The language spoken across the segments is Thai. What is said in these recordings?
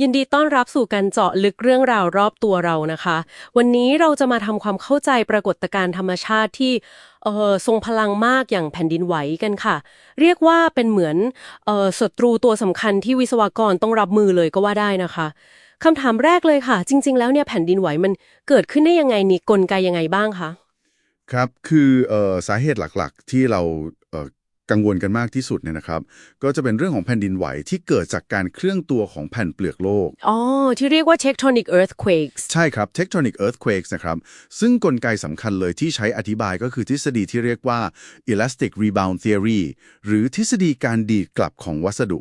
ยินดีต้อนรับสู่การเจาะลึกเรื่องราวรอบตัวเรานะคะ วันนี้เราจะมาทำความเข้าใจปรากฏการณ์ธรรมชาติที่เอ่อทรงพลังมากอย่างแผ่นดินไหวกันค่ะ เรียกว่าเป็นเหมือนเอ่อศัตรูตัวสำคัญที่วิศวกรต้องรับมือเลยก็ว่าได้นะคะคำถามแรกเลยค่ะ จริง ๆ แล้วเนี่ยแผ่นดินไหวมันเกิดขึ้นได้ยังไงนี่กลไกยังไงบ้างคะครับคือเอ่อสาเหตุหลักๆ ที่เรา กังวลกันมากที่สุดเนี่ยนะครับ ก็จะเป็นเรื่องของแผ่นดินไหวที่เกิดจากการเคลื่อนตัวของแผ่นเปลือกโลก อ๋อ ที่เรียกว่า tectonic earthquakes ใช่ครับ tectonic earthquakes นะครับ ซึ่งกลไกสำคัญเลยที่ใช้อธิบายก็คือทฤษฎีที่เรียกว่า elastic rebound theory หรือทฤษฎีการดีดกลับของวัสดุ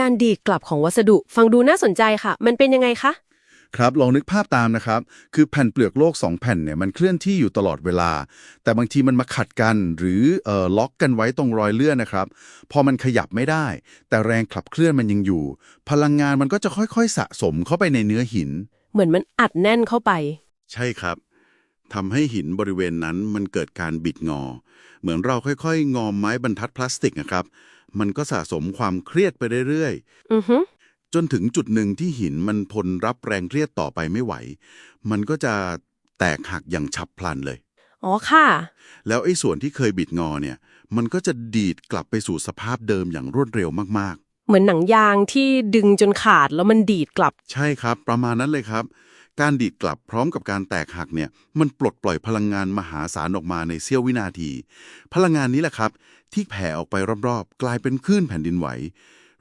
การดีดกลับของวัสดุ ฟังดูน่าสนใจค่ะ มันเป็นยังไงคะ ครับลองนึกภาพตามนะครับ คือแผ่นเปลือกโลก 2 แผ่นเนี่ยมันเคลื่อนที่อยู่ตลอดเวลา แต่บางทีมันมาขัดกันหรือเอ่อล็อกกันไว้ตรงรอยเลื่อนนะครับ พอมันขยับไม่ได้ แต่แรงขับเคลื่อนมันยังอยู่ พลังงานมันก็จะค่อยๆ สะสมเข้าไปในเนื้อหิน เหมือนมันอัดแน่นเข้าไป ใช่ครับทำให้หินบริเวณนั้นมันเกิดการบิดงอ เหมือนเราค่อยๆ งอมไม้บรรทัดพลาสติกนะครับ มันก็สะสมความเครียดไปเรื่อยๆ อือฮึ จนถึงจุดหนึ่งที่หินมันทนรับแรงเครียดต่อไปไม่ไหว มันก็จะแตกหักอย่างฉับพลันเลย อ๋อค่ะ แล้วไอ้ส่วนที่เคยบิดงอเนี่ย มันก็จะดีดกลับไปสู่สภาพเดิมอย่างรวดเร็วมากเหมือนหนังยางที่ดึงจนขาดแล้วมันดีดกลับๆใช่ครับ ประมาณนั้นเลยครับ การดีดกลับพร้อมกับการแตกหักเนี่ย มันปลดปล่อยพลังงานมหาศาลออกมาในเสี้ยววินาที พลังงานนี้แหละครับ ที่แผ่ออกไปรอบๆ กลายเป็นคลื่นแผ่นดินไหว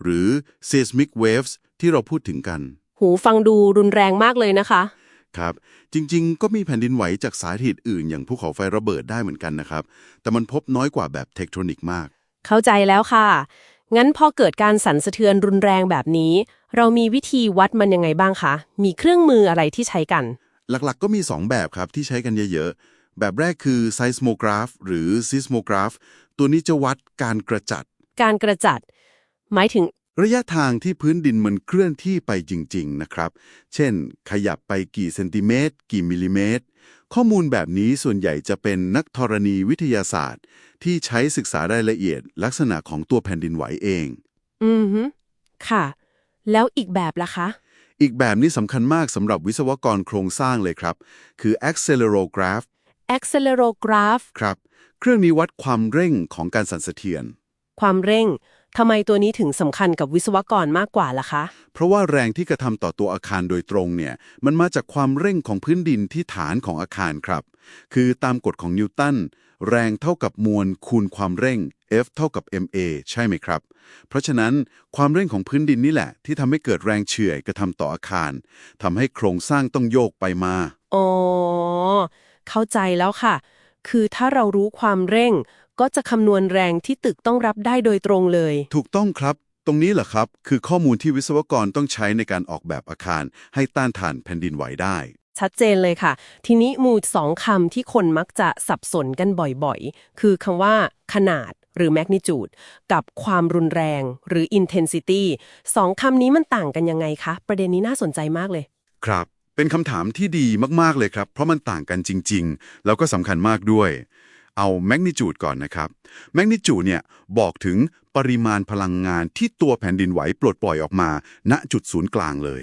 หรือ seismic waves ที่เราพูดถึงกัน หูฟังดูรุนแรงมากเลยนะคะ ครับ จริงๆ ก็มีแผ่นดินไหวจากสาเหตุอื่น อย่างภูเขาไฟระเบิดได้เหมือนกันนะครับ แต่มันพบน้อยกว่าแบบเทคโทนิกมาก เข้าใจแล้วค่ะ งั้นพอเกิดการสั่นสะเทือนรุนแรงแบบนี้ เรามีวิธีวัดมันยังไงบ้างคะ มีเครื่องมืออะไรที่ใช้กัน หลักๆ ก็มี 2 แบบครับที่ใช้กันเยอะๆ แบบแรกคือ seismograph หรือ seismograph ตัวนี้จะวัดการกระจัด การกระจัด หมายถึง ระยะทางที่พื้นดินมันเคลื่อนที่ไปจริง ๆ นะครับ เช่น ขยับไปกี่เซนติเมตร กี่มิลลิเมตร ข้อมูลแบบนี้ส่วนใหญ่จะเป็นนักธรณีวิทยาศาสตร์ ที่ใช้ศึกษารายละเอียดลักษณะของตัวแผ่นดินไหวเอง อือฮึค่ะ แล้วอีกแบบล่ะคะ อีกแบบนี้สำคัญมากสำหรับวิศวกรโครงสร้างเลยครับ คือ accelerograph accelerograph ครับ เครื่องนี้วัดความเร่งของการสั่นสะเทือน ความเร่ง ทำไมตัวนี้ถึงสำคัญกับวิศวกรมากกว่าล่ะคะ เพราะว่าแรงที่กระทำต่อตัวอาคารโดยตรงเนี่ย มันมาจากความเร่งของพื้นดินที่ฐานของอาคารครับ คือตามกฎของนิวตันแรงเท่ากับมวลคูณความเร่ง F เท่ากับ ma ใช่ไหมครับ เพราะฉะนั้นความเร่งของพื้นดินนี่แหละ ที่ทำให้เกิดแรงเฉื่อยกระทำต่ออาคารทำให้โครงสร้างต้องโยกไปมาอ๋อเข้าใจแล้วค่ะ คือถ้าเรารู้ความเร่ง ก็จะคำนวณแรงที่ตึกต้องรับได้โดยตรงเลย ถูกต้องครับ ตรงนี้แหละครับ คือข้อมูลที่วิศวกรต้องใช้ในการออกแบบอาคาร ให้ต้านทานแผ่นดินไหวได้ ชัดเจนเลยค่ะ ทีนี้หมูดสองคำที่คนมักจะสับสนกันบ่อยๆ คือคำว่า ขนาดหรือ magnitude กับความรุนแรงหรือ intensity สองคำนี้มันต่างกันยังไงคะ ประเด็นนี้น่าสนใจมากเลย ครับ เป็นคำถามที่ดีมากๆเลยครับ เพราะมันต่างกันจริง ๆ แล้วก็สำคัญมากด้วย เอา magnitude ก่อนนะครับ magnitude เนี่ยบอกถึงปริมาณพลังงานที่ตัวแผ่นดินไหวปลดปล่อยออกมา ณจุดศูนย์กลางเลย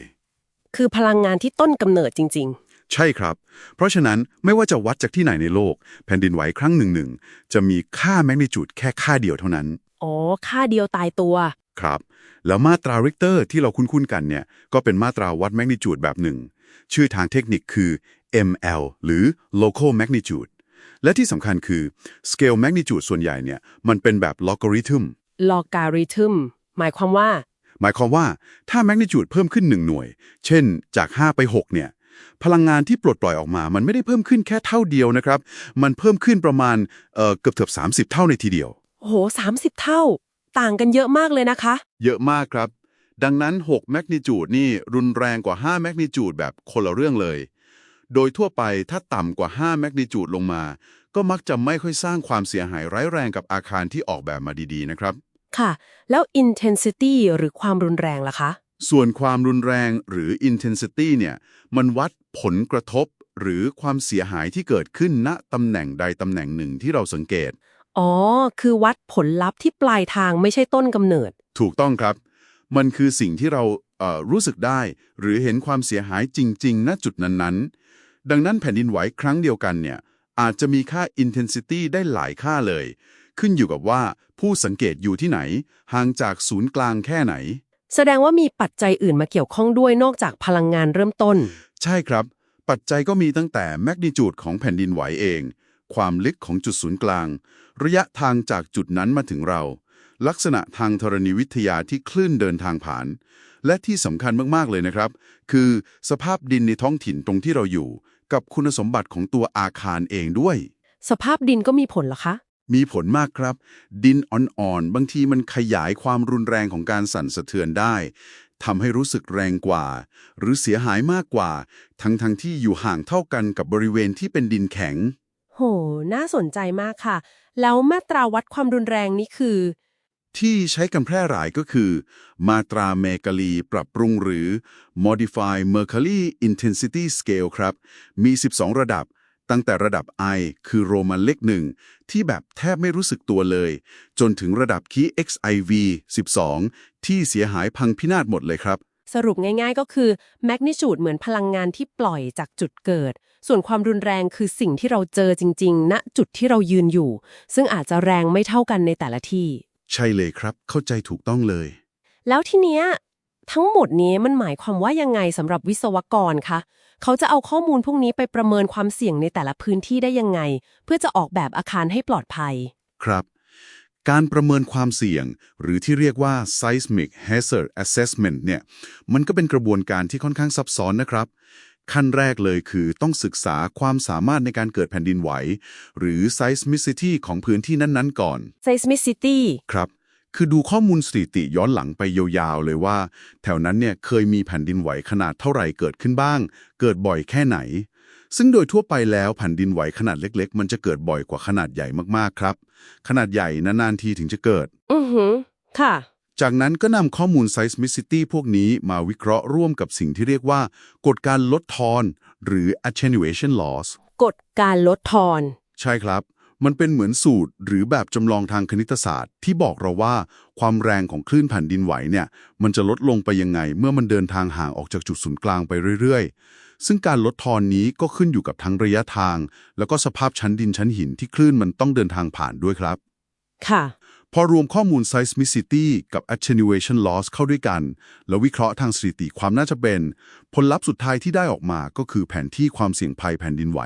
คือพลังงานที่ต้นกำเนิดจริงใช่ครับ เพราะฉะนั้นไม่ว่าจะวัดจากที่ไหนในโลก แผ่นดินไหวครั้งหนึ่งหนึ่งจะมีค่า magnitude แค่ค่าเดียวเท่านั้นๆอ๋อ ค่าเดียวตายตัว ครับ แล้วมาตราริกเตอร์ที่เราคุ้นๆกันเนี่ย ก็เป็นมาตราวัดแมกนิจูดแบบหนึ่ง ชื่อทางเทคนิคคือ ml หรือ local magnitude และที่สำคัญคือ scale magnitude ส่วนใหญ่เนี่ยมันเป็นแบบ logarithm logarithm หมายความว่า หมายความว่าถ้า magnitude เพิ่มขึ้น 1 หน่วย เช่นจาก 5 ไป 6 เนี่ย พลังงานที่ปลดปล่อยออกมา มันไม่ได้เพิ่มขึ้นแค่เท่าเดียวนะครับ มันเพิ่มขึ้นประมาณเอ่อเกือบเกือบ30เท่าในทีเดียว โอ้โห30เท่า ต่างกันเยอะมากเลยนะคะ เยอะมากครับ ดังนั้น6แมกนิจูดนี่รุนแรงกว่า5แมกนิจูดแบบคนละเรื่องเลย โดยทั่วไปถ้าต่ำกว่า 5 แมกนิจูดลงมา ก็มักจะไม่ค่อยสร้างความเสียหายร้ายแรงกับอาคารที่ออกแบบมาดีๆนะครับ ค่ะ แล้ว intensity หรือความรุนแรงล่ะคะ ส่วนความรุนแรงหรือ intensity เนี่ยมันวัดผลกระทบ หรือความเสียหายที่เกิดขึ้นณตำแหน่งใดตำแหน่งหนึ่งที่เราสังเกต อ๋อ คือวัดผลลัพธ์ที่ปลายทางไม่ใช่ต้นกำเนิด ถูกต้องครับ มันคือสิ่งที่เราเอ่อ รู้สึกได้ หรือเห็นความเสียหายจริง ๆ ณจุดนั้นๆ ดังนั้นแผ่นดินไหวครั้งเดียวกันเนี่ยอาจจะมีค่า intensity ได้หลายค่าเลย ขึ้นอยู่กับว่าผู้สังเกตอยู่ที่ไหน ห่างจากศูนย์กลางแค่ไหน แสดงว่ามีปัจจัยอื่นมาเกี่ยวข้องด้วยนอกจากพลังงานเริ่มต้น ใช่ครับ ปัจจัยก็มีตั้งแต่แมกนิจูดของแผ่นดินไหวเอง ความลึกของจุดศูนย์กลาง ระยะทางจากจุดนั้นมาถึงเรา ลักษณะทางธรณีวิทยาที่คลื่นเดินทางผ่าน และที่สำคัญมากๆเลยนะครับ คือสภาพดินในท้องถิ่นตรงที่เราอยู่ กับคุณสมบัติของตัวอาคารเองด้วย สภาพดินก็มีผลเหรอคะ มีผลมากครับ ดินอ่อนๆ บางทีมันขยายความรุนแรงของการสั่นสะเทือนได้ทำให้รู้สึกแรงกว่า หรือเสียหายมากกว่า ทั้งๆทที่อยู่ห่างเท่ากันกับบริเวณที่เป็นดินแข็ง โห น่าสนใจมากค่ะ แล้วมาตราวัดความรุนแรงนี่คือ ที่ใช้กันแพร่หลายก็คือ มาตราเมกาลีปรับปรุงหรือ Modify Mercalli Intensity Scale ครับ มี 12 ระดับ ตั้งแต่ระดับ I คือโรมันเลขหนึ่งที่แบบแทบไม่รู้สึกตัวเลย จนถึงระดับคี XIV 12 ที่เสียหายพังพินาศหมดเลยครับสรุปง่ายๆก็คือแมกนิจูดเหมือนพลังงานที่ปล่อยจากจุดเกิด ส่วนความรุนแรงคือสิ่งที่เราเจอจริงๆณจุดที่เรายืนอยู่ ซึ่งอาจจะแรงไม่เท่ากันในแต่ละที่ ใช่เลยครับ เข้าใจถูกต้องเลย แล้วทีเนี้ยทั้งหมดนี้มันหมายความว่ายังไงสำหรับวิศวกรคะเขาจะเอาข้อมูลพวกนี้ไปประเมินความเสี่ยงในแต่ละพื้นที่ได้ยังไง เพื่อจะออกแบบอาคารให้ปลอดภัย ครับ การประเมินความเสี่ยง หรือที่เรียกว่า seismic hazard assessment เนี่ย มันก็เป็นกระบวนการที่ค่อนข้างซับซ้อนนะครับ ขั้นแรกเลยคือต้องศึกษาความสามารถในการเกิดแผ่นดินไหว หรือ seismicity ของพื้นที่นั้นๆก่อน seismicity ครับคือดูข้อมูลสถิติย้อนหลังไปยาวๆ เลยว่า แถวนั้นเนี่ยเคยมีแผ่นดินไหวขนาดเท่าไหร่เกิดขึ้นบ้าง เกิดบ่อยแค่ไหน ซึ่งโดยทั่วไปแล้วแผ่นดินไหวขนาดเล็ก ๆ มันจะเกิดบ่อยกว่าขนาดใหญ่มากๆครับ ขนาดใหญ่นานๆทีถึงจะเกิด อือหือค่ะ จากนั้นก็นำข้อมูล seismicity พวกนี้มาวิเคราะห์ร่วมกับสิ่งที่เรียกว่า กฎการลดทอน หรือ attenuation laws กฎการลดทอน ใช่ครับ มันเป็นเหมือนสูตรหรือแบบจำลองทางคณิตศาสตร์ ที่บอกเราว่าความแรงของคลื่นแผ่นดินไหวเนี่ยมันจะลดลงไปยังไง เมื่อมันเดินทางห่างออกจากจุดศูนย์กลางไปเรื่อยๆ ซึ่งการลดทอนนี้ก็ขึ้นอยู่กับทั้งระยะทาง แล้วก็สภาพชั้นดินชั้นหินที่คลื่นมันต้องเดินทางผ่านด้วยครับ ค่ะ พอรวมข้อมูล seismicity กับ attenuation loss เข้าด้วยกัน แล้ววิเคราะห์ทางสถิติความน่าจะเป็น ผลลัพธ์สุดท้ายที่ได้ออกมาก็คือแผนที่ความเสี่ยงภัยแผ่นดินไหว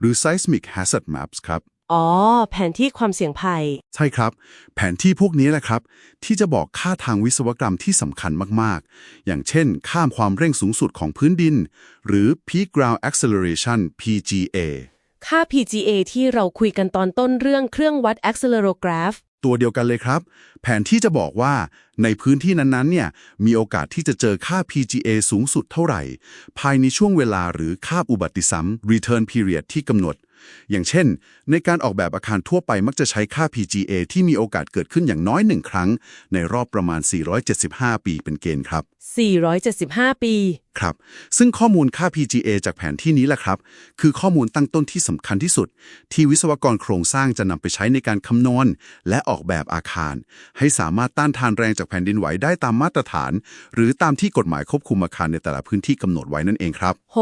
หรือ seismic hazard maps ครับ อ๋อ แผนที่ความเสี่ยงภัย ใช่ครับ แผนที่พวกนี้แหละครับ ที่จะบอกค่าทางวิศวกรรมที่สำคัญมาก ๆ อย่างเช่นข้ามความเร่งสูงสุดของพื้นดิน หรือ peak ground acceleration PGA ค่า PGA ที่เราคุยกันตอนต้นเรื่องเครื่องวัด accelegraph ตัวเดียวกันเลยครับ แผนที่จะบอกว่าในพื้นที่นั้นๆเนี่ยมีโอกาสที่จะเจอค่า PGA สูงสุดเท่าไหร่ ภายในช่วงเวลาหรือค่าอุบัติซ้ำ return period ที่กำหนด อย่างเช่น ในการออกแบบอาคารทั่วไปมักจะใช้ค่า PGA ที่มีโอกาสเกิดขึ้นอย่างน้อยหนึ่งครั้ง ในรอบประมาณ 475 ปีเป็นเกณฑ์ครับ 475 ปี ครับ ซึ่งข้อมูลค่า PGA จากแผนที่นี้แหละครับ คือข้อมูลตั้งต้นที่สำคัญที่สุด ที่วิศวกรโครงสร้างจะนำไปใช้ในการคำนวณ และออกแบบอาคาร ให้สามารถต้านทานแรงจากแผ่นดินไหวได้ตามมาตรฐาน หรือตามที่กฎหมายควบคุมอาคารในแต่ละพื้นที่กำหนดไว้นั่นเองครับ โห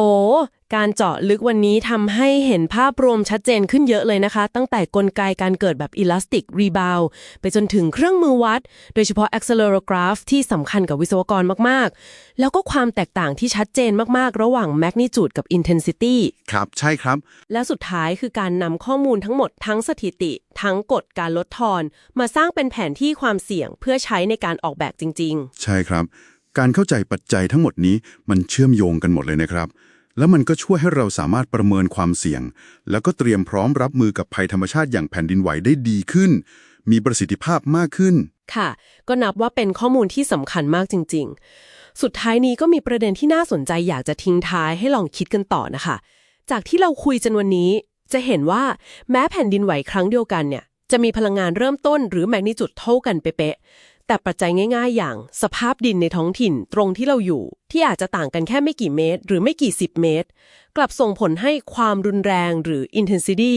การเจาะลึกวันนี้ทำให้เห็นภาพรวมชัดเจนขึ้นเยอะเลยนะคะ ตั้งแต่กลไกการเกิดแบบ elastic rebound ไปจนถึงเครื่องมือวัด โดยเฉพาะ accelegraph ที่สำคัญกับวิศวกรมากๆแล้วก็ความแตกต่างที่ชัดเจนมากๆ ระหว่าง magnitude กับ intensity ครับ ใช่ครับ และสุดท้ายคือการนำข้อมูลทั้งหมดทั้งสถิติ ทั้งกฎการลดทอน มาสร้างเป็นแผนที่ความเสี่ยงเพื่อใช้ในการออกแบบจริงใช่ครับ การเข้าใจปัจจัยทั้งหมดนี้มันเชื่อมโยงกันหมดเลยนะครับแล้วมันก็ช่วยให้เราสามารถประเมินความเสี่ยง แล้วก็เตรียมพร้อมรับมือกับภัยธรรมชาติอย่างแผ่นดินไหวได้ดีขึ้น มีประสิทธิภาพมากขึ้น ค่ะ ก็นับว่าเป็นข้อมูลที่สำคัญมากจริง ๆ สุดท้ายนี้ก็มีประเด็นที่น่าสนใจอยากจะทิ้งท้ายให้ลองคิดกันต่อนะคะ จากที่เราคุยจนวันนี้ จะเห็นว่าแม้แผ่นดินไหวครั้งเดียวกันเนี่ยจะมีพลังงานเริ่มต้นหรือแมกนิจูดเท่ากันเป๊ะ แต่ปัจจัยง่าย ๆ อย่าง สภาพดินในท้องถิ่นตรงที่เราอยู่ ที่อาจจะต่างกันแค่ไม่กี่เมตร หรือไม่กี่สิบเมตร กลับส่งผลให้ความรุนแรงหรือ intensity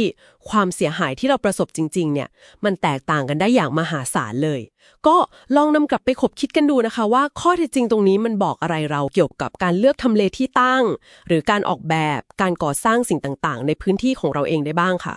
ความเสียหายที่เราประสบจริง ๆ เนี่ย มันแตกต่างกันได้อย่างมหาศาลเลย ก็ลองนำกลับไปขบคิดกันดูนะคะ ว่าข้อเท็จจริงตรงนี้มันบอกอะไรเราเกี่ยวกับการเลือกทำเลที่ตั้ง หรือการออกแบบการก่อสร้างสิ่งต่างๆ ในพื้นที่ของเราเองได้บ้างค่ะ